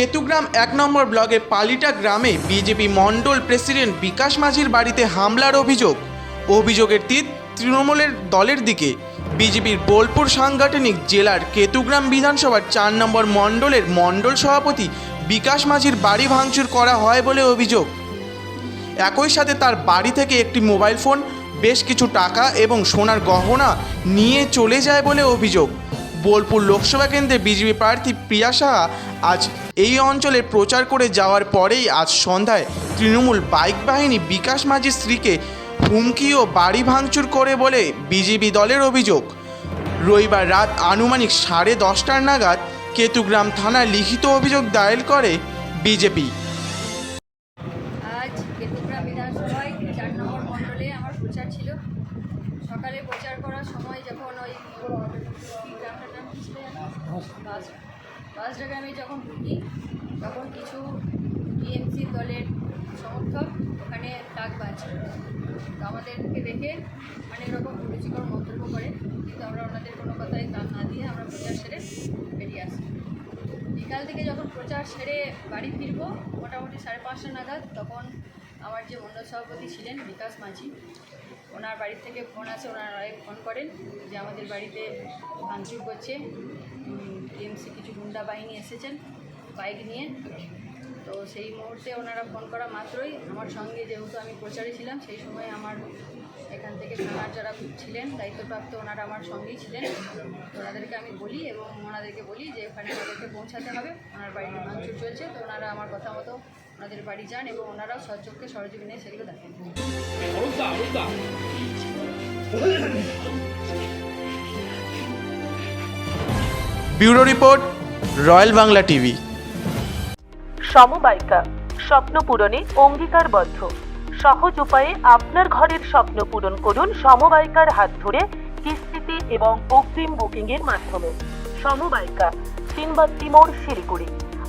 কেতুগ্রাম এক নম্বর ব্লকের পালিটা গ্রামে বিজেপি মণ্ডল প্রেসিডেন্ট বিকাশ মাঝির বাড়িতে হামলার অভিযোগ। অভিযোগের তীর তৃণমূলের দলের দিকে। বিজেপির বোলপুর সাংগঠনিক জেলার কেতুগ্রাম বিধানসভার চার নম্বর মণ্ডলের মণ্ডল সভাপতি বিকাশ মাঝির বাড়ি ভাঙচুর করা হয় বলে অভিযোগ। একই সাথে তার বাড়ি থেকে একটি মোবাইল ফোন, বেশ কিছু টাকা এবং সোনার গহনা নিয়ে চলে যায় বলে অভিযোগ। বোলপুর লোকসভা কেন্দ্রে বিজেপি প্রার্থী প্রিয়া সাহা আজ এই অঞ্চলে প্রচার করে যাওয়ার পরেই আজ সন্ধ্যায় তৃণমূল বাইক বাহিনী বিকাশ মাঝির স্ত্রীকে হুমকি ও বাড়ি ভাঙচুর করে বলে বিজেপি দলের অভিযোগ। রবিবার রাত আনুমানিক সাড়ে দশটার নাগাদ কেতুগ্রাম থানায় লিখিত অভিযোগ দায়ের করে বিজেপি। আজ কেতুগ্রাম বিধানসভায় চার নম্বর মণ্ডলে আমার প্রচার ছিল। সকালে প্রচার করার সময় যখন ওই? বাস বাসডাগ্রামে যখন ঢুকি, তখন কিছু টিএমসি দলের সমর্থক ওখানে ডাক বাজছে তো আমাদেরকে দেখে অনেক রকম রুচিকর মন্তব্য করে, কিন্তু আমরা ওনাদের কোনো কথাই কান না দিয়ে আমরা প্রচার সেরে বেরিয়ে আসি বিকাল থেকে যখন প্রচার সেরে বাড়ি ফিরবো, মোটামুটি সাড়ে পাঁচটা নাগাদ, তখন আমার যে মণ্ডল সভাপতি ছিলেন বিকাশ মাঝি ওনার বাড়ির থেকে ফোন আসে ওনার ওয়াইফ ফোন করেন যে আমাদের বাড়িতে ভাঙচুর করছে টিএমসি কিছু গুন্ডা বাহিনী এসেছেন, বাইক নিয়ে। তো সেই মুহূর্তে ওনারা ফোন করা মাত্রই। আমার সঙ্গে যেহেতু আমি প্রচারে ছিলাম, সেই সময় আমার এখান থেকে থানার যারা ছিলেন, দায়িত্বপ্রাপ্ত ওনারা আমার সঙ্গেই ছিলেন। ওনাদেরকে আমি বলি এবং ওনাদেরকে বলি যে ওখানে ওনাদেরকে পৌঁছাতে হবে। ওনার বাড়িতে ভাঙচুর চলছে, তো ওনারা আমার কথা মতো ওনাদের বাড়ি যান এবং ওনারাও সচক্ষে সরজমিনে সেগুলো দেখেন। Bureau report royal Bangla TV. সমবায়িকা স্বপ্ন পূরণে অঙ্গীকারবদ্ধ। সহজ উপায়ে আপনার ঘরের স্বপ্ন পূরণ করুন সমবায়িকার হাত ধরে কিস্তিতে এবং অগ্রিম বুকিংয়ের মাধ্যমে। সমবায়িকা তিনবাত্তি মোড় শিলিগুড়ি।